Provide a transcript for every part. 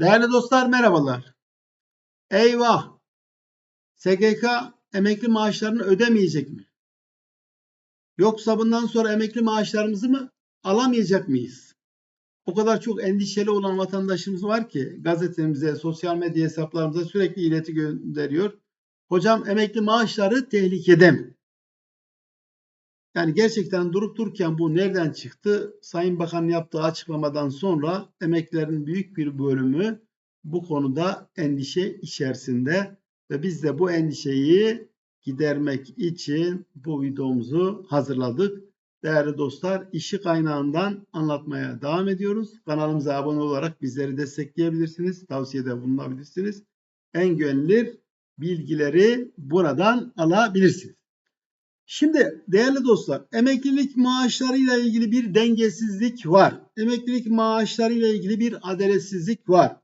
Değerli dostlar merhabalar. Eyvah! SGK emekli maaşlarını ödemeyecek mi? Yoksa bundan sonra emekli maaşlarımızı mı alamayacak mıyız? O kadar çok endişeli olan vatandaşımız var ki gazetemize, sosyal medya hesaplarımıza sürekli ileti gönderiyor. Hocam emekli maaşları tehlikede mi? Yani gerçekten durup dururken bu nereden çıktı? Sayın Bakan yaptığı açıklamadan sonra emeklilerin büyük bir bölümü bu konuda endişe içerisinde ve biz de bu endişeyi gidermek için bu videomuzu hazırladık. Değerli dostlar, işi kaynağından anlatmaya devam ediyoruz. Kanalımıza abone olarak bizleri destekleyebilirsiniz, tavsiyede bulunabilirsiniz. En güvenilir bilgileri buradan alabilirsiniz. Şimdi değerli dostlar, emeklilik maaşlarıyla ilgili bir dengesizlik var. Emeklilik maaşlarıyla ilgili bir adaletsizlik var.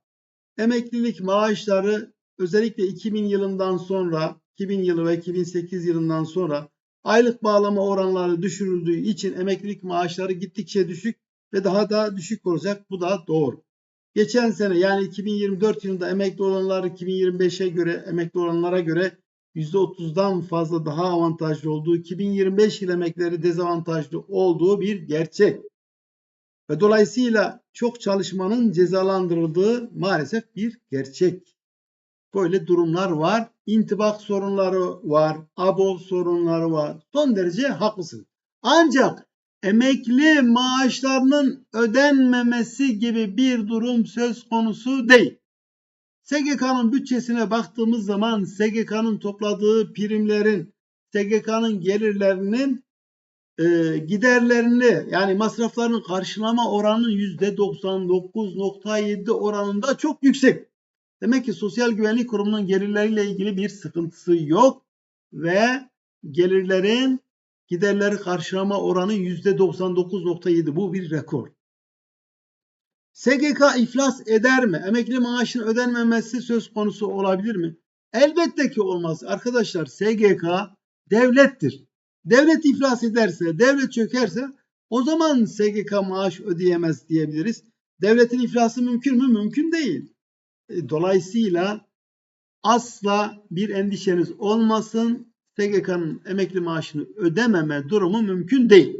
Emeklilik maaşları özellikle 2000 yılından sonra, 2000 yılı ve 2008 yılından sonra aylık bağlama oranları düşürüldüğü için emeklilik maaşları gittikçe düşük ve daha da düşük olacak. Bu da doğru. Geçen sene yani 2024 yılında emekli olanlar 2025'e göre emekli olanlara göre %30'dan fazla daha avantajlı olduğu, 2025 yıl emekleri dezavantajlı olduğu bir gerçek. Ve dolayısıyla çok çalışmanın cezalandırıldığı maalesef bir gerçek. Böyle durumlar var. İntibak sorunları var. ABO sorunları var. Son derece haklısın. Ancak emekli maaşlarının ödenmemesi gibi bir durum söz konusu değil. SGK'nın bütçesine baktığımız zaman SGK'nın topladığı primlerin, SGK'nın gelirlerinin e, giderlerini yani masraflarının karşılama oranının %99.7 oranında çok yüksek. Demek ki Sosyal Güvenlik Kurumu'nun gelirleriyle ilgili bir sıkıntısı yok ve gelirlerin giderleri karşılama oranı %99.7 bu bir rekor. SGK iflas eder mi? Emekli maaşının ödenmemesi söz konusu olabilir mi? Elbette ki olmaz. Arkadaşlar SGK devlettir. Devlet iflas ederse, devlet çökerse o zaman SGK maaş ödeyemez diyebiliriz. Devletin iflası mümkün mü? Mümkün değil. E, dolayısıyla asla bir endişeniz olmasın. SGK'nın emekli maaşını ödememe durumu mümkün değil.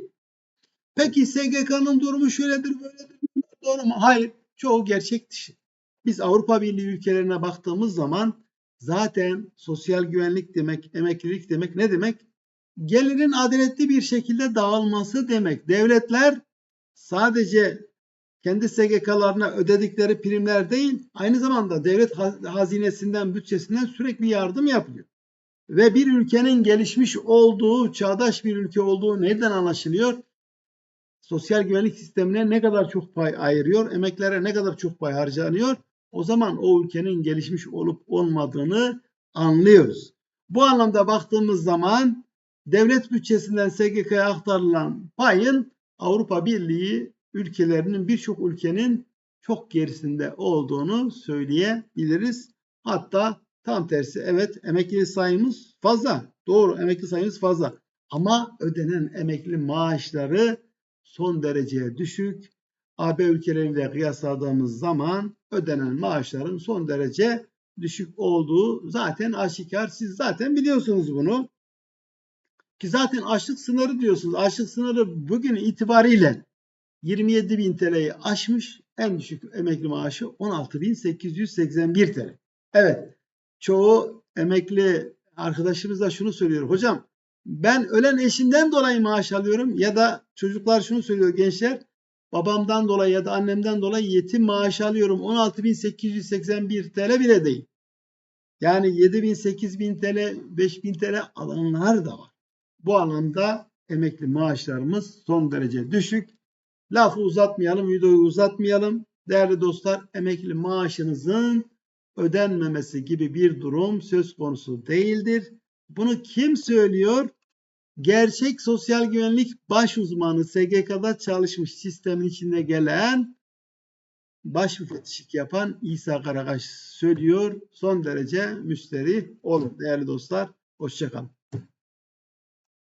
Peki SGK'nın durumu şöyledir, böyledir. Doğru mu? Hayır. Çoğu gerçek dışı. Biz Avrupa Birliği ülkelerine baktığımız zaman zaten sosyal güvenlik demek, emeklilik demek ne demek? Gelirin adaletli bir şekilde dağılması demek. Devletler sadece kendi SGK'larına ödedikleri primler değil, aynı zamanda devlet hazinesinden, bütçesinden sürekli yardım yapıyor. Ve bir ülkenin gelişmiş olduğu, çağdaş bir ülke olduğu nereden anlaşılıyor? Sosyal güvenlik sistemine ne kadar çok pay ayırıyor, emeklere ne kadar çok pay harcanıyor, o zaman o ülkenin gelişmiş olup olmadığını anlıyoruz. Bu anlamda baktığımız zaman devlet bütçesinden SGK'ya aktarılan payın Avrupa Birliği ülkelerinin birçok ülkenin çok gerisinde olduğunu söyleyebiliriz. Hatta tam tersi evet emekli sayımız fazla. Doğru emekli sayımız fazla. Ama ödenen emekli maaşları son derece düşük. AB ülkeleriyle kıyasladığımız zaman ödenen maaşların son derece düşük olduğu zaten aşikar. Siz zaten biliyorsunuz bunu. Ki zaten açlık sınırı diyorsunuz. Açlık sınırı bugün itibariyle 27 bin TL'yi aşmış. En düşük emekli maaşı 16.881 TL. Evet. Çoğu emekli arkadaşımız da şunu söylüyor. Hocam ben ölen eşimden dolayı maaş alıyorum ya da çocuklar şunu söylüyor gençler babamdan dolayı ya da annemden dolayı yetim maaş alıyorum 16.881 TL bile değil. Yani 7.000, 8.000 TL, 5.000 TL alanlar da var. Bu anlamda emekli maaşlarımız son derece düşük. Lafı uzatmayalım, videoyu uzatmayalım. Değerli dostlar, emekli maaşınızın ödenmemesi gibi bir durum söz konusu değildir. Bunu kim söylüyor? Gerçek sosyal güvenlik baş uzmanı SGK'da çalışmış sistemin içinde gelen baş müfettişlik yapan İsa Karakaş söylüyor. Son derece müşteri olun değerli dostlar. Hoşçakalın.